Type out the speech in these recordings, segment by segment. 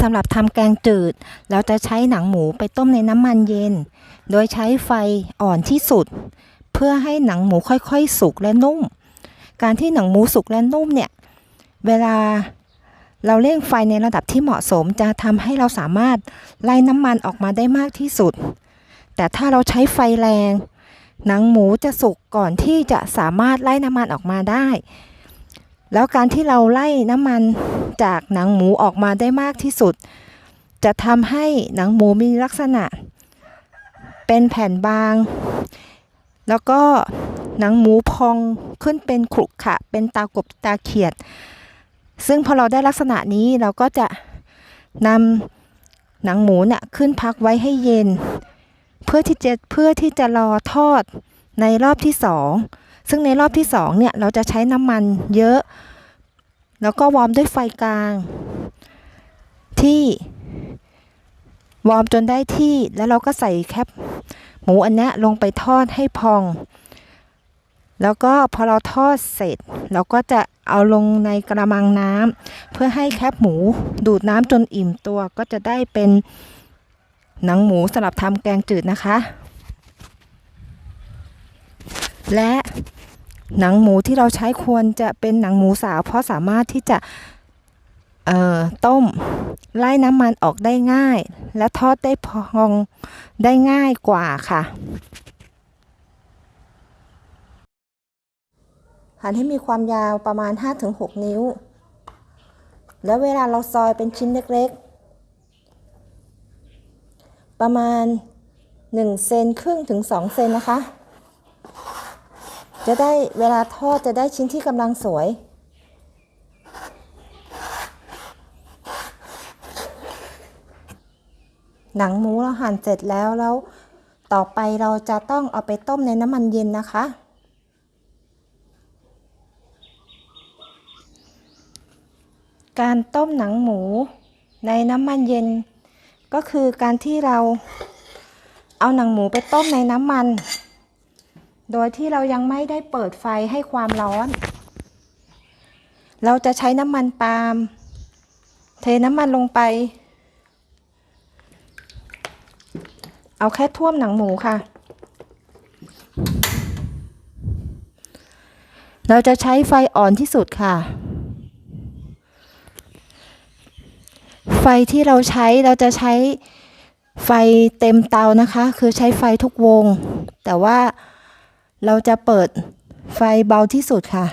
สำหรับทำแกงจืด เราจะใช้หนังหมูไปต้มในน้ำมันเย็น โดยใช้ไฟอ่อนที่สุด เพื่อให้หนังหมูค่อยๆ สุกและนุ่ม การที่หนังหมูสุกและนุ่มเนี่ย เวลาเราเร่งไฟในระดับที่เหมาะสมจะทำให้เราสามารถไล่น้ำมันออกมาได้มากที่สุด แต่ถ้าเราใช้ไฟแรง หนังหมูจะสุกก่อนที่จะสามารถไล่น้ำมันออกมาได้ แล้วการที่เราไล่น้ำมันจากหนังหมูออกมาได้มากที่สุด จะทำให้หนังหมูมีลักษณะ เป็นแผ่นบาง แล้วก็หนังหมูพองขึ้นเป็นขรุขระเป็นตากบตาเขียด ซึ่งพอเราได้ลักษณะนี้เราก็จะนำหนังหมูเนี่ยขึ้นพักไว้ให้เย็น เพื่อที่จะเพื่อที่จะรอทอดในรอบที่สอง ซึ่งในรอบที่สองเนี่ยเราจะใช้น้ำมันเยอะ แล้วก็วอร์มด้วยไฟกลาง ที่วอร์มจนได้ที่แล้วเราก็ใส่แคปหมูอันเนี้ลงไปทอดให้พอง แล้วก็พอเราทอดเสร็จ เราก็จะเอาลงในกระมังน้ำเพื่อให้แคบหมูดูดน้ำจนอิ่มตัวก็จะได้เป็นหนังหมูสำหรับทำแกงจืดนะคะ และ หนังหมูที่เราใช้ควรจะเป็นหนังหมูสาว เพราะสามารถที่จะต้มไล่น้ำมันออกได้ง่าย และทอดได้พองได้ง่ายกว่าค่ะหั่นให้มีความยาวประมาณ 5-6 นิ้ว แล้วเวลาเราซอยเป็นชิ้นเล็กๆ ประมาณ1เซนครึ่งถึง2เซนนะคะ จะได้เวลาทอดจะได้ชิ้นที่กำลังสวย หนังหมูเราหั่นเสร็จแล้วแล้ว ต่อไปเราจะต้องเอาไปต้มในน้ำมันเย็นนะคะ การต้มหนังหมูในน้ำมันเย็น ก็คือการที่เราเอาหนังหมูไปต้มในน้ำมัน โดยที่เรายังไม่ได้เปิดไฟให้ความร้อน เราจะใช้น้ำมันปาล์มเทน้ำมันลงไป เอาแค่ท่วมหนังหมูค่ะ เราจะใช้ไฟอ่อนที่สุดค่ะ ไฟที่เราใช้เราจะใช้ไฟเต็มเตานะคะ คือใช้ไฟทุกวง แต่ว่า เราจะเปิดไฟเบาที่สุดค่ะ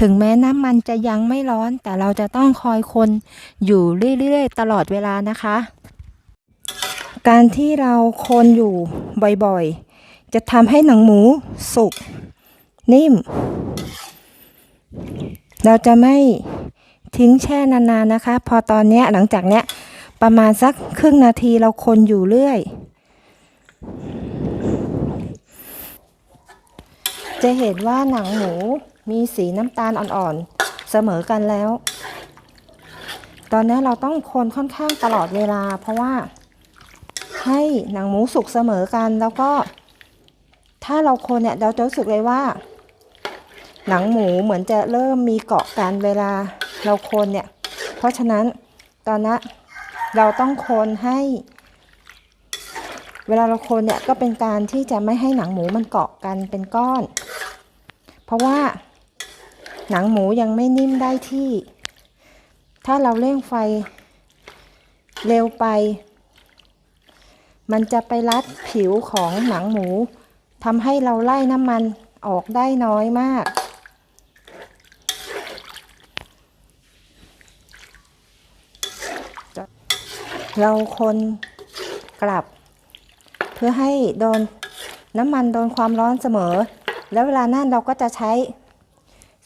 ถึงแม้น้ำมันจะยังไม่ร้อน แต่เราจะต้องคอยคนอยู่เรื่อยๆ ตลอดเวลานะคะ การที่เราคนอยู่บ่อยๆ จะทำให้หนังหมูสุกนิ่ม เราจะไม่ ทิ้งแช่นานๆนะคะ พอตอนเนี้ยหลังจากเนี้ยประมาณสักครึ่งนาทีเราคนอยู่เรื่อย จะเห็นว่าหนังหมูมีสีน้ำตาลอ่อนๆ เสมอกันแล้ว ตอนนี้เราต้องคนค่อนข้างตลอดเวลา เพราะว่าให้หนังหมูสุกเสมอกันแล้วก็ ถ้าเราคนเนี่ยเราจะรู้สึกเลยว่า หนังหมูเหมือนจะเริ่มมีเกาะกันเวลา เราคนเนี่ย เพราะฉะนั้นตอนนั้นเราต้องคนให้ เวลาเราคนเนี่ยก็เป็นการที่จะไม่ให้หนังหมูมันเกาะกันเป็นก้อน เพราะว่าหนังหมูยังไม่นิ่มได้ที่ ถ้าเราเร่งไฟเร็วไป มันจะไปรัดผิวของหนังหมูทำให้เราไล่น้ำมันออกได้น้อยมาก เราคนกลับ เพื่อให้โดนน้ำมันโดนความร้อนเสมอ แล้วเวลานั่นเราก็จะใช้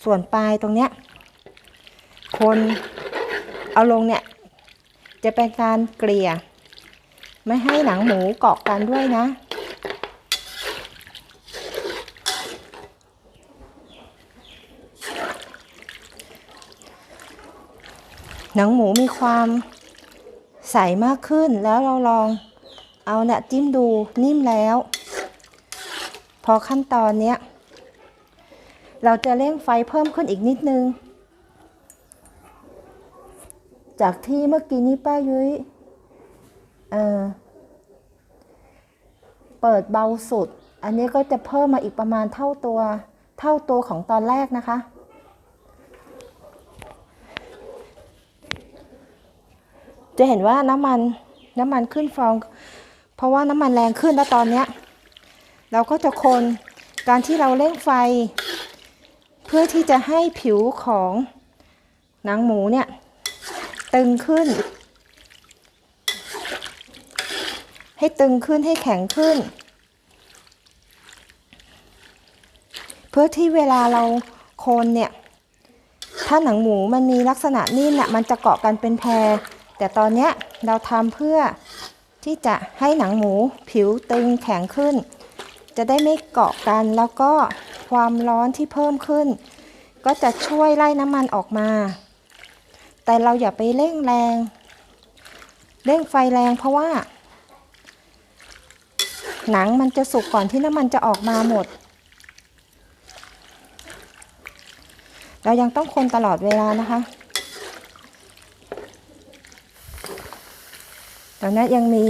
ส่วนปลายตรงเนี้ยคนเอาลงเนี่ย จะเป็นการเกลี่ย ไม่ให้หนังหมูเกาะกันด้วยนะ หนังหมูมีความ ใสมากขึ้นแล้วเราลองเอาเนี่ยจิ้มดูนิ่มแล้ว พอขั้นตอนเนี้ยเราจะเร่งไฟเพิ่มขึ้นอีกนิดนึง จากที่เมื่อกี้นี้ป้ายุ้ยเออเปิดเบาสุด อันนี้ก็จะเพิ่มมาอีกประมาณเท่าตัว เท่าตัวของตอนแรกนะคะ จะเห็นว่าน้ำมันน้ำมันขึ้นฟอง เพราะว่าน้ำมันแรงขึ้นแล้วตอนเนี้ยเราก็จะคนการที่เราเร่งไฟ เพื่อที่จะให้ผิวของหนังหมูเนี่ย ตึงขึ้น ให้ตึงขึ้นให้แข็งขึ้น เพื่อที่เวลาเราโคนเนี่ย ถ้าหนังหมูมันมีลักษณะนิ่มเนี่ยมันจะเกาะกันเป็นแพร แต่ตอนนี้เราทำเพื่อที่จะให้หนังหมูผิวตึงแข็งขึ้น จะได้ไม่เกาะกันแล้วก็ความร้อนที่เพิ่มขึ้น ก็จะช่วยไล่น้ำมันออกมา แต่เราอย่าไปเร่งแรง เร่งไฟแรงเพราะว่า หนังมันจะสุกก่อนที่น้ำมันจะออกมาหมด เรายังต้องคนตลอดเวลานะคะ ตอนนี้ยังมี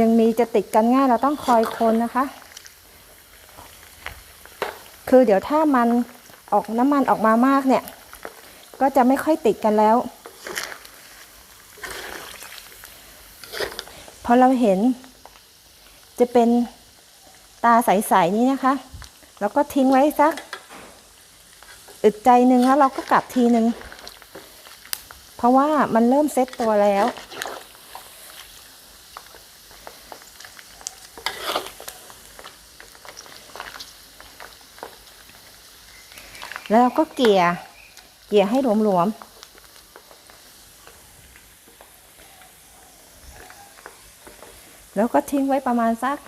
ยังมีจะติดกันง่ายเราต้องคอยคนนะคะ คือเดี๋ยวถ้ามันออกน้ำมันออกมามากเนี่ย ก็จะไม่ค่อยติดกันแล้วพอเราเห็น จะเป็นตาใสๆนี้นะคะ แล้วก็ทิ้งไว้สักอึดใจหนึ่งแล้วเราก็กลับทีหนึ่ง ราะว่ามันเริ่มเซ็ตตัวแล้ว แล้วเราก็เกลี่ย เกลี่ยให้หลวมๆแล้วก็ทิ้งไว้ประมาณสัก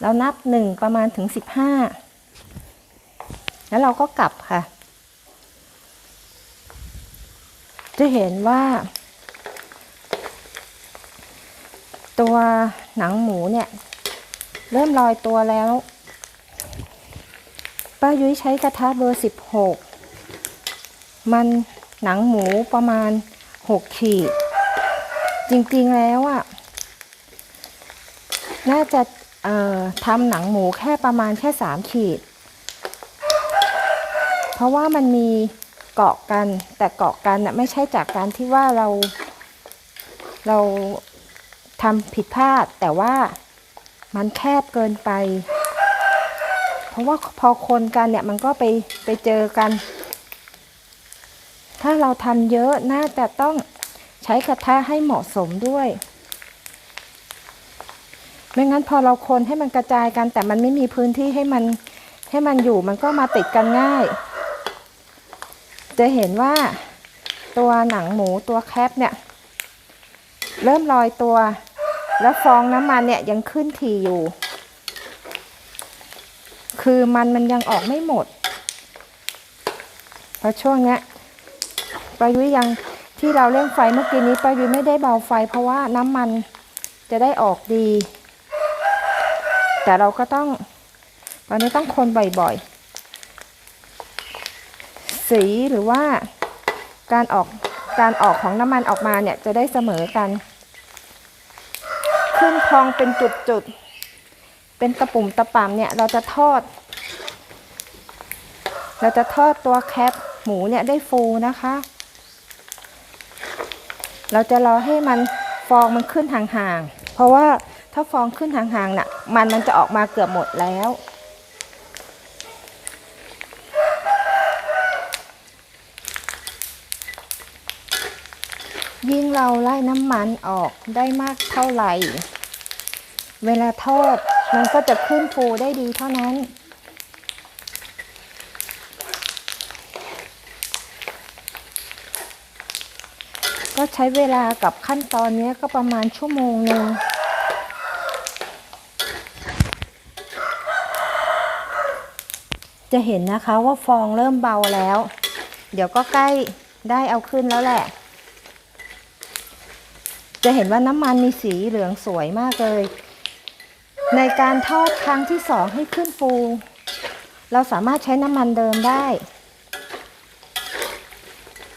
เรานับหนึ่งประมาณถึงสิบห้า แล้วเราก็กลับค่ะ จะเห็นว่า ตัวหนังหมูเนี่ย เริ่มลอยตัวแล้ว ป้ายุ้ยใช้กระทะเบอร์สิบหกมันหนังหมูประมาณหกขีด จริงๆแล้วอะ่ะ น่าจะทำหนังหมูแค่ประมาณแค่สามขีด เพราะว่ามันมี เกาะกัน แต่เกาะกันน่ะไม่ใช่จากการที่ว่าเราเราทำผิดพลาด แต่ว่ามันแคบเกินไป เพราะว่าพอคนกันเนี่ยมันก็ไปไปเจอกัน ถ้าเราทำเยอะน่าจะต้องใช้กระทะให้เหมาะสมด้วย ไม่งั้นพอเราคนให้มันกระจายกัน แต่มันไม่มีพื้นที่ให้มันให้มันอยู่มันก็มาติดกันง่าย จะเห็นว่าตัวหนังหมูตัวแคปเนี่ย เริ่มลอยตัว แล้วฟองน้ำมันเนี่ยยังขึ้นทีอยู่ คือมันมันยังออกไม่หมดเพราะช่วงเนี้ยปายุ้ยยังที่เราเร่งไฟเมื่อกี้นี้ปายุ้ยไม่ได้เบาไฟ เพราะว่าน้ำมันจะได้ออกดี แต่เราก็ต้องตอนนี้ต้องคนบ่อยๆ สีหรือว่าการออกการออกของน้ำมันออกมาเนี่ยจะได้เสมอกัน ขึ้นพองเป็นจุดๆ เป็นตะปุ่มตะป่ำเนี่ยเราจะทอด เราจะทอดตัวแคปหมูเนี่ยได้ฟูนะคะ เราจะรอให้มันฟองมันขึ้นห่างๆ เพราะว่าถ้าฟองขึ้นห่างๆน่ะมันมันจะออกมาเกือบหมดแล้ว ยิ่งเราไล่น้ำมันออกได้มากเท่าไหร่ เวลาทอดมันก็จะขึ้นฟูได้ดีเท่านั้น ก็ใช้เวลากับขั้นตอนนี้ก็ประมาณชั่วโมงหนึ่งจะเห็นนะคะว่าฟองเริ่มเบาแล้ว เดี๋ยวก็ใกล้ได้เอาขึ้นแล้วแหละ จะเห็นว่าน้ำมันมีสีเหลืองสวยมากเลย ในการทอดครั้งที่สองให้ขึ้นฟู เราสามารถใช้น้ำมันเดิมได้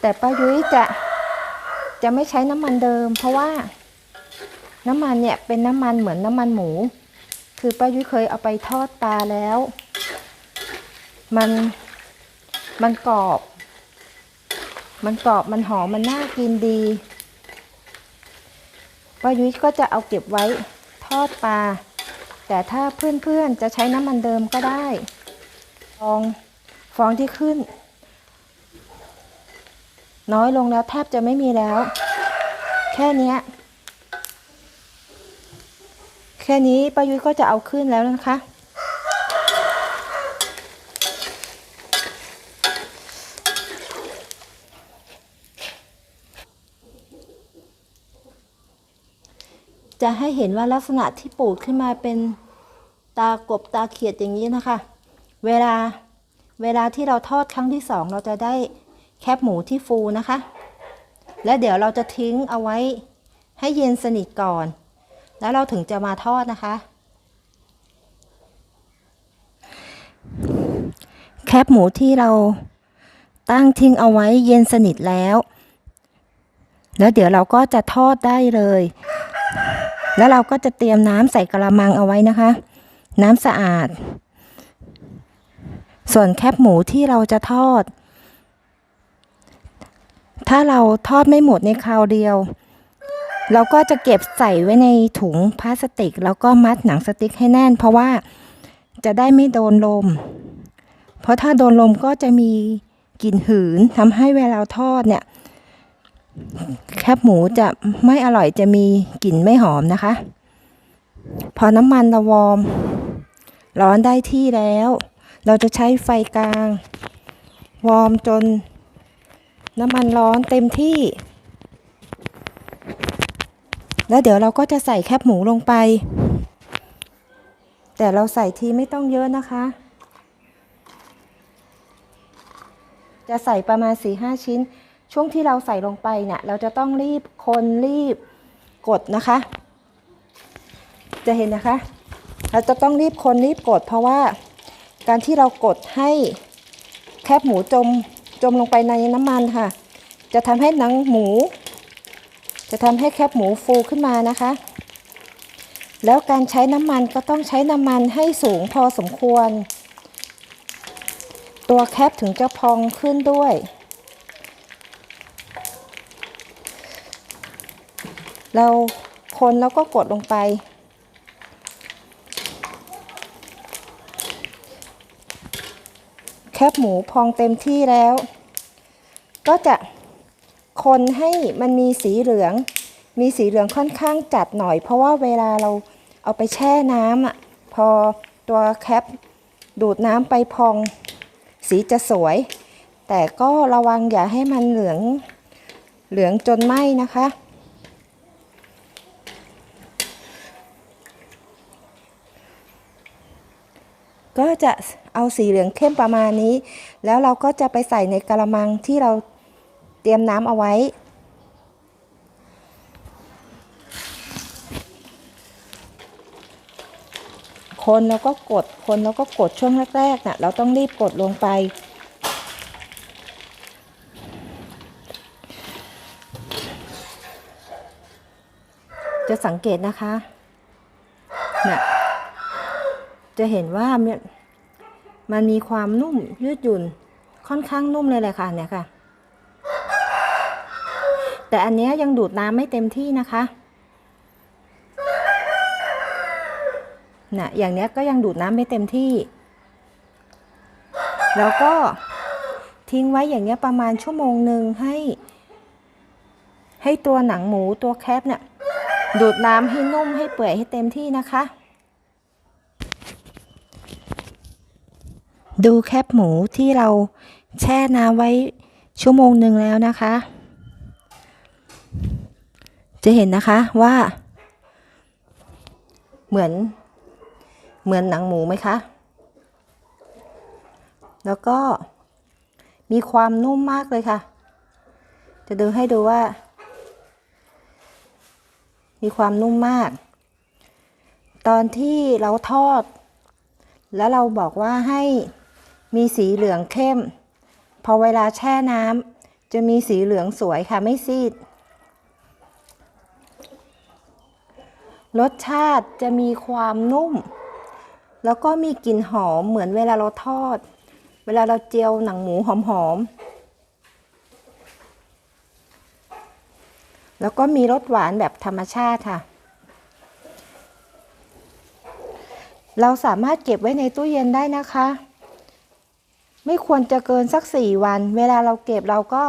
แต่ป้ายุ้ยจะจะไม่ใช้น้ำมันเดิม เพราะว่าน้ำมันเนี่ยเป็นน้ำมันเหมือนน้ำมันหมู คือป้ายุ้ยเคยเอาไปทอดปลาแล้ว มันมันกรอบ มันกรอบมันหอมมันน่ากินดี ป้ายุ้ยก็จะเอาเก็บไว้ทอดปลา แต่ถ้าเพื่อนๆจะใช้น้ำมันเดิมก็ได้ ฟองฟองที่ขึ้น น้อยลงแล้วแทบจะไม่มีแล้ว แค่นี้แค่นี้ป้ายุ้ยก็จะเอาขึ้นแล้วนะคะ จะให้เห็นว่าลักษณะที่ปูดขึ้นมาเป็นตากบตาเขียดอย่างนี้นะคะ เวลาเวลาที่เราทอดครั้งที่สองเราจะได้แคบหมูที่ฟูนะคะ และเดี๋ยวเราจะทิ้งเอาไว้ให้เย็นสนิทก่อน แล้วเราถึงจะมาทอดนะคะ แคบหมูที่เราตั้งทิ้งเอาไว้เย็นสนิทแล้ว แล้วเดี๋ยวเราก็จะทอดได้เลย แล้วเราก็จะเตรียมน้ำใส่กระมังเอาไว้นะคะ น้ำสะอาด ส่วนแคบหมูที่เราจะทอด ถ้าเราทอดไม่หมดในคราวเดียว เราก็จะเก็บใส่ไว้ในถุงพลาสติก แล้วก็มัดหนังสติ๊กให้แน่น เพราะว่าจะได้ไม่โดนลม เพราะถ้าโดนลมก็จะมีกลิ่นหืนทำให้เวลาทอดเนี่ย แคบหมูจะไม่อร่อยจะมีกลิ่นไม่หอมนะคะ พอน้ำมันเราวอร์มร้อนได้ที่แล้ว เราจะใช้ไฟกลาง วอร์มจน น้ำมันร้อนเต็มที่ แล้วเดี๋ยวเราก็จะใส่แคบหมูลงไป แต่เราใส่ทีไม่ต้องเยอะนะคะ จะใส่ประมาณ4-5ชิ้น ช่วงที่เราใส่ลงไปเนี่ยเราจะต้องรีบคนรีบกดนะคะ จะเห็นนะคะ เราจะต้องรีบคนรีบกด เพราะว่าการที่เรากดให้แคบหมูจมจมลงไปในน้ำมันค่ะ จะทำให้หนังหมู จะทำให้แคบหมูฟูขึ้นมานะคะ แล้วการใช้น้ำมันก็ต้องใช้น้ำมันให้สูงพอสมควร ตัวแคปถึงจะพองขึ้นด้วย เราคนแล้วก็กดลงไป แคบหมูพองเต็มที่แล้ว ก็จะคนให้มันมีสีเหลือง มีสีเหลืองค่อนข้างจัดหน่อย เพราะว่าเวลาเราเอาไปแช่น้ำอะพอตัวแคปดูดน้ำไปพองสีจะสวย แต่ก็ระวังอย่าให้มันเหลืองเหลืองจนไหม้นะคะ ก็จะเอาสีเหลืองเข้มประมาณนี้ แล้วเราก็จะไปใส่ในกระมังที่เราเตรียมน้ำเอาไว้ คนแล้วก็กด คนแล้วก็กดช่วงแรกๆน่ะ เราต้องรีบกดลงไป จะสังเกตนะคะเนี่ย จะเห็นว่ามันมันมีความนุ่มยืดหยุ่นค่อนข้างนุ่มเลยแหละค่ะเนี่ยค่ะ แต่อันนี้ยังดูดน้ำไม่เต็มที่นะคะน่ะอย่างเนี้ยก็ยังดูดน้ำไม่เต็มที่ แล้วก็ทิ้งไว้อย่างเงี้ยประมาณชั่วโมงหนึ่งให้ ให้ตัวหนังหมูตัวแคบเนี่ยดูดน้ำให้นุ่มให้เปื่อยให้เต็มที่นะคะ ดูแคบหมูที่เราแช่น้ำไว้ชั่วโมงหนึ่งแล้วนะคะ จะเห็นนะคะว่า เหมือนเหมือนหนังหมูไหมคะ แล้วก็มีความนุ่มมากเลยค่ะ จะดูให้ดูว่า มีความนุ่มมาก ตอนที่เราทอด แล้วเราบอกว่าให้ มีสีเหลืองเข้ม พอเวลาแช่น้ำจะมีสีเหลืองสวยค่ะไม่ซีด รสชาติจะมีความนุ่ม แล้วก็มีกลิ่นหอมเหมือนเวลาเราทอด เวลาเราเจียวหนังหมูหอมๆ แล้วก็มีรสหวานแบบธรรมชาติค่ะเราสามารถเก็บไว้ในตู้เย็นได้นะคะ ไม่ควรจะเกินสักสี่วัน เวลาเราเก็บเราก็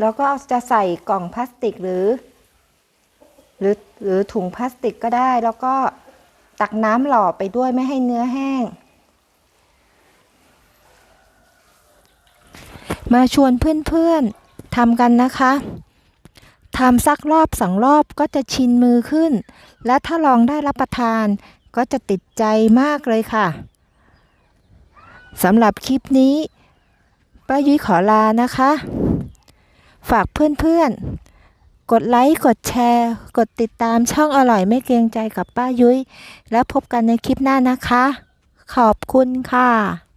เราก็จะใส่กล่องพลาสติกหรือ หรือหรือถุงพลาสติกก็ได้ แล้วก็ตักน้ำหล่อไปด้วยไม่ให้เนื้อแห้ง มาชวนเพื่อนๆทำกันนะคะทำสักรอบสองรอบก็จะชินมือขึ้น และถ้าลองได้รับประทานก็จะติดใจมากเลยค่ะ สำหรับคลิปนี้ ป้ายุ้ยขอลานะคะ ฝากเพื่อนๆ กดไลค์ กดแชร์ กดติดตามช่องอร่อยไม่เกรงใจกับป้ายุ้ย แล้วพบกันในคลิปหน้านะคะ ขอบคุณค่ะ